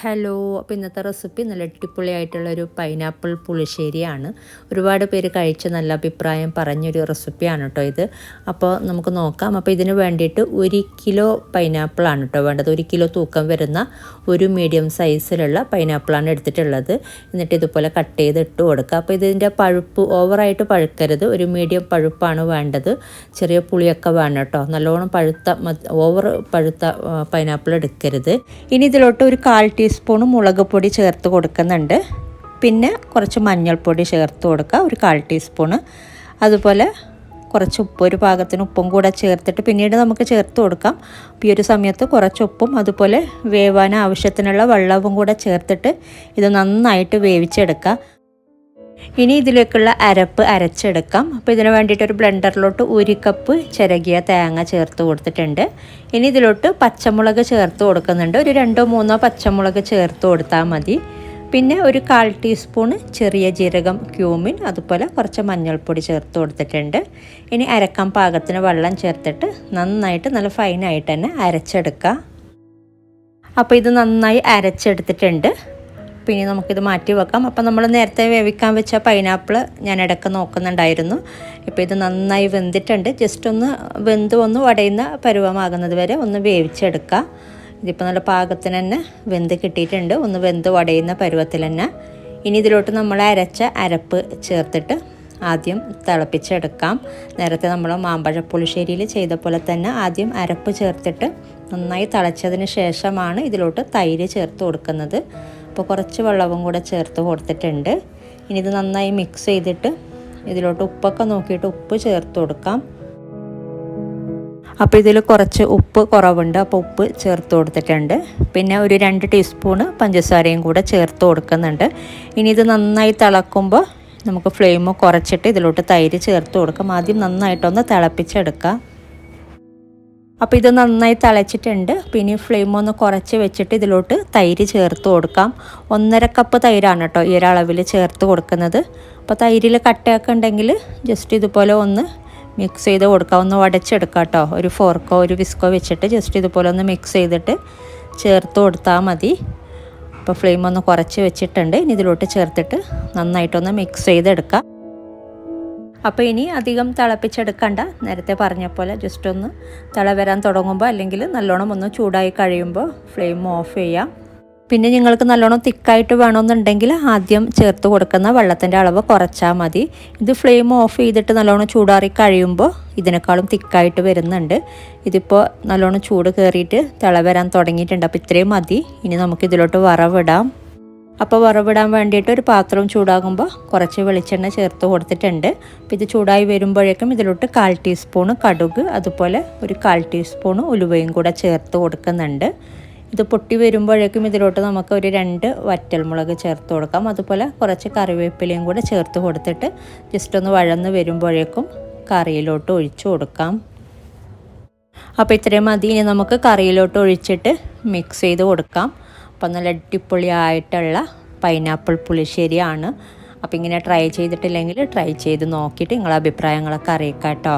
Hello അപ്പോൾ ഇന്നത്തെ recipe നല്ല അടിപൊളിയായിട്ടുള്ളൊരു പൈനാപ്പിൾ പുളിശ്ശേരിയാണ്. ഒരുപാട് പേര് കഴിച്ച് നല്ല അഭിപ്രായം പറഞ്ഞൊരു റെസിപ്പിയാണ് കേട്ടോ ഇത്. അപ്പോൾ നമുക്ക് നോക്കാം. അപ്പോൾ ഇതിന് വേണ്ടിയിട്ട് ഒരു കിലോ പൈനാപ്പിളാണ് കേട്ടോ വേണ്ടത്. ഒരു കിലോ തൂക്കം വരുന്ന ഒരു മീഡിയം സൈസിലുള്ള പൈനാപ്പിളാണ് എടുത്തിട്ടുള്ളത്. എന്നിട്ട് ഇതുപോലെ കട്ട് ചെയ്ത് ഇട്ട് കൊടുക്കുക. അപ്പോൾ ഇതിന്റെ പഴുപ്പ് ഓവറായിട്ട് പഴുക്കരുത്. ഒരു മീഡിയം പഴുപ്പാണ് വേണ്ടത്. ചെറിയ പുളിയൊക്കെ വേണം കേട്ടോ. നല്ലോണം പഴുത്ത ഓവർ പഴുത്ത പൈനാപ്പിൾ എടുക്കരുത്. ഇനി ഇതിലോട്ട് ഒരു കാൽ ടീസ്പൂൺ മുളക് പൊടി ചേർത്ത് കൊടുക്കുന്നുണ്ട്. പിന്നെ കുറച്ച് മഞ്ഞൾപ്പൊടി ചേർത്ത് കൊടുക്കുക. ഒരു കാൽ ടീസ്പൂണ് അതുപോലെ കുറച്ച് ഉപ്പ് ഒരു പാകത്തിന് ഉപ്പും കൂടെ ചേർത്തിട്ട് പിന്നീട് നമുക്ക് ചേർത്ത് കൊടുക്കാം. ഈ ഒരു സമയത്ത് കുറച്ച് ഉപ്പും അതുപോലെ വേവാൻ ആവശ്യത്തിനുള്ള വെള്ളവും കൂടെ ചേർത്തിട്ട് ഇത് നന്നായിട്ട് വേവിച്ചെടുക്കുക. ഇനി ഇതിലേക്കുള്ള അരപ്പ് അരച്ചെടുക്കാം. അപ്പോൾ ഇതിന് വേണ്ടിയിട്ട് ഒരു ബ്ലെൻഡറിലോട്ട് ഒരു കപ്പ് ചിരകിയ തേങ്ങ ചേർത്ത് കൊടുത്തിട്ടുണ്ട്. ഇനി ഇതിലോട്ട് പച്ചമുളക് ചേർത്ത് കൊടുക്കുന്നുണ്ട്. ഒരു രണ്ടോ മൂന്നോ പച്ചമുളക് ചേർത്ത് കൊടുത്താൽ മതി. പിന്നെ ഒരു കാൽ ടീസ്പൂണ് ചെറിയ ജീരകം ക്യൂമിൻ അതുപോലെ കുറച്ച് മഞ്ഞൾപ്പൊടി ചേർത്ത് കൊടുത്തിട്ടുണ്ട്. ഇനി അരക്കാൻ പാകത്തിന് വെള്ളം ചേർത്തിട്ട് നന്നായിട്ട് നല്ല ഫൈനായിട്ട് തന്നെ അരച്ചെടുക്കുക അപ്പോൾ ഇത് നന്നായി അരച്ചെടുത്തിട്ടുണ്ട്. പിന്നെ നമുക്കിത് മാറ്റി വെക്കാം. അപ്പം നമ്മൾ നേരത്തെ വേവിക്കാൻ വെച്ച പൈനാപ്പിൾ ഞാൻ ഇടയ്ക്ക് നോക്കുന്നുണ്ടായിരുന്നു. ഇപ്പോൾ ഇത് നന്നായി വെന്തിട്ടുണ്ട്. ജസ്റ്റ് ഒന്ന് വെന്ത് ഒന്ന് വടയുന്ന പരുവമാകുന്നത് വരെ ഒന്ന് വേവിച്ചെടുക്കുക ഇതിപ്പോൾ നല്ല പാകത്തിന് തന്നെ വെന്ത് കിട്ടിയിട്ടുണ്ട്. ഒന്ന് വെന്ത് വടയുന്ന പരുവത്തിൽ തന്നെ. ഇനി ഇതിലോട്ട് നമ്മൾ അരച്ച അരപ്പ് ചേർത്തിട്ട് ആദ്യം തിളപ്പിച്ചെടുക്കാം. നേരത്തെ നമ്മൾ മാമ്പഴ പുളിശ്ശേരിയിൽ ചെയ്ത പോലെ തന്നെ ആദ്യം അരപ്പ് ചേർത്തിട്ട് നന്നായി തിളച്ചതിന് ശേഷമാണ് ഇതിലോട്ട് തൈര് ചേർത്ത് കൊടുക്കുന്നത്. അപ്പോൾ കുറച്ച് വെള്ളവും കൂടെ ചേർത്ത് കൊടുത്തിട്ടുണ്ട്. ഇനി ഇത് നന്നായി മിക്സ് ചെയ്തിട്ട് ഇതിലോട്ട് ഉപ്പൊക്കെ നോക്കിയിട്ട് ഉപ്പ് ചേർത്ത് കൊടുക്കാം. അപ്പോൾ ഇതിൽ കുറച്ച് ഉപ്പ് കുറവുണ്ട്. അപ്പോൾ ഉപ്പ് ചേർത്ത് കൊടുത്തിട്ടുണ്ട്. പിന്നെ ഒരു രണ്ട് ടീസ്പൂണ് പഞ്ചസാരയും കൂടെ ചേർത്ത് കൊടുക്കുന്നുണ്ട്. ഇനി ഇത് നന്നായി തിളക്കുമ്പോൾ നമുക്ക് ഫ്ലെയിം കുറച്ചിട്ട് ഇതിലോട്ട് തൈര് ചേർത്ത് കൊടുക്കാം. ആദ്യം നന്നായിട്ടൊന്ന് തിളപ്പിച്ചെടുക്കാം. അപ്പോൾ ഇത് നന്നായി തിളച്ചിട്ടുണ്ട്. പിന്നെ ഫ്ലെയിം ഒന്ന് കുറച്ച് വെച്ചിട്ട് ഇതിലോട്ട് തൈര് ചേർത്ത് കൊടുക്കാം. ഒന്നര കപ്പ് തൈരാണ് കേട്ടോ ഈ ഒരളവിൽ ചേർത്ത് കൊടുക്കുന്നത്. അപ്പോൾ തൈരിൽ കട്ടയൊക്കെ ഉണ്ടെങ്കിൽ ജസ്റ്റ് ഇതുപോലെ ഒന്ന് മിക്സ് ചെയ്ത് കൊടുക്കാം. ഒന്ന് ഉടച്ചെടുക്കാം കേട്ടോ. ഒരു ഫോർക്കോ ഒരു വിസ്കോ വെച്ചിട്ട് ജസ്റ്റ് ഇതുപോലെ ഒന്ന് മിക്സ് ചെയ്തിട്ട് ചേർത്ത് കൊടുത്താൽ മതി. അപ്പോൾ ഫ്ലെയിം ഒന്ന് കുറച്ച് വെച്ചിട്ടുണ്ട്. ഇനി ഇതിലോട്ട് ചേർത്തിട്ട് നന്നായിട്ടൊന്ന് മിക്സ് ചെയ്തെടുക്കാം. അപ്പോൾ ഇനി അധികം തിളപ്പിച്ചെടുക്കണ്ട. നേരത്തെ പറഞ്ഞ പോലെ ജസ്റ്റ് ഒന്ന് തിള വരാൻ തുടങ്ങുമ്പോൾ അല്ലെങ്കിൽ നല്ലോണം ഒന്ന് ചൂടായി കഴിയുമ്പോൾ ഫ്ലെയിം ഓഫ് ചെയ്യാം. പിന്നെ നിങ്ങൾക്ക് നല്ലോണം തിക്കായിട്ട് വേണമെന്നുണ്ടെങ്കിൽ ആദ്യം ചേർത്ത് കൊടുക്കുന്ന വെള്ളത്തിന്റെ അളവ് കുറച്ചാൽ മതി. ഇത് ഫ്ലെയിം ഓഫ് ചെയ്തിട്ട് നല്ലോണം ചൂടാറി കഴിയുമ്പോൾ ഇതിനേക്കാളും തിക്കായിട്ട് വരുന്നുണ്ട്. ഇതിപ്പോൾ നല്ലോണം ചൂട് കയറിയിട്ട് തിള വരാൻ തുടങ്ങിയിട്ടുണ്ട്. അപ്പോൾ ഇത്രയും മതി. ഇനി നമുക്കിതിലോട്ട് വറവിടാം. അപ്പോൾ വറവിടാൻ വേണ്ടിയിട്ട് ഒരു പാത്രം ചൂടാകുമ്പോൾ കുറച്ച് വെളിച്ചെണ്ണ ചേർത്ത് കൊടുത്തിട്ടുണ്ട്. അപ്പോൾ ഇത് ചൂടായി വരുമ്പോഴേക്കും ഇതിലോട്ട് കാൽ ടീസ്പൂൺ കടുക് അതുപോലെ ഒരു കാൽ ടീസ്പൂൺ ഉലുവയും കൂടെ ചേർത്ത് കൊടുക്കുന്നുണ്ട്. ഇത് പൊട്ടി വരുമ്പോഴേക്കും ഇതിലോട്ട് നമുക്ക് ഒരു രണ്ട് വറ്റൽമുളക് ചേർത്ത് കൊടുക്കാം. അതുപോലെ കുറച്ച് കറിവേപ്പിലയും കൂടെ ചേർത്ത് കൊടുത്തിട്ട് ജസ്റ്റ് ഒന്ന് വഴന്ന് വരുമ്പോഴേക്കും കറിയിലോട്ട് ഒഴിച്ചു കൊടുക്കാം. അപ്പോൾ ഇത്രയും മതി. ഇനി നമുക്ക് കറിയിലോട്ട് ഒഴിച്ചിട്ട് മിക്സ് ചെയ്ത് കൊടുക്കാം. അപ്പം നല്ല അടിപൊളിയായിട്ടുള്ള പൈനാപ്പിൾ പുളിശ്ശേരിയാണ്. അപ്പോൾ ഇങ്ങനെ ട്രൈ ചെയ്തിട്ടില്ലെങ്കിൽ ട്രൈ ചെയ്ത് നോക്കിയിട്ട് നിങ്ങളെ അഭിപ്രായങ്ങളൊക്കെ അറിയിക്കാം കേട്ടോ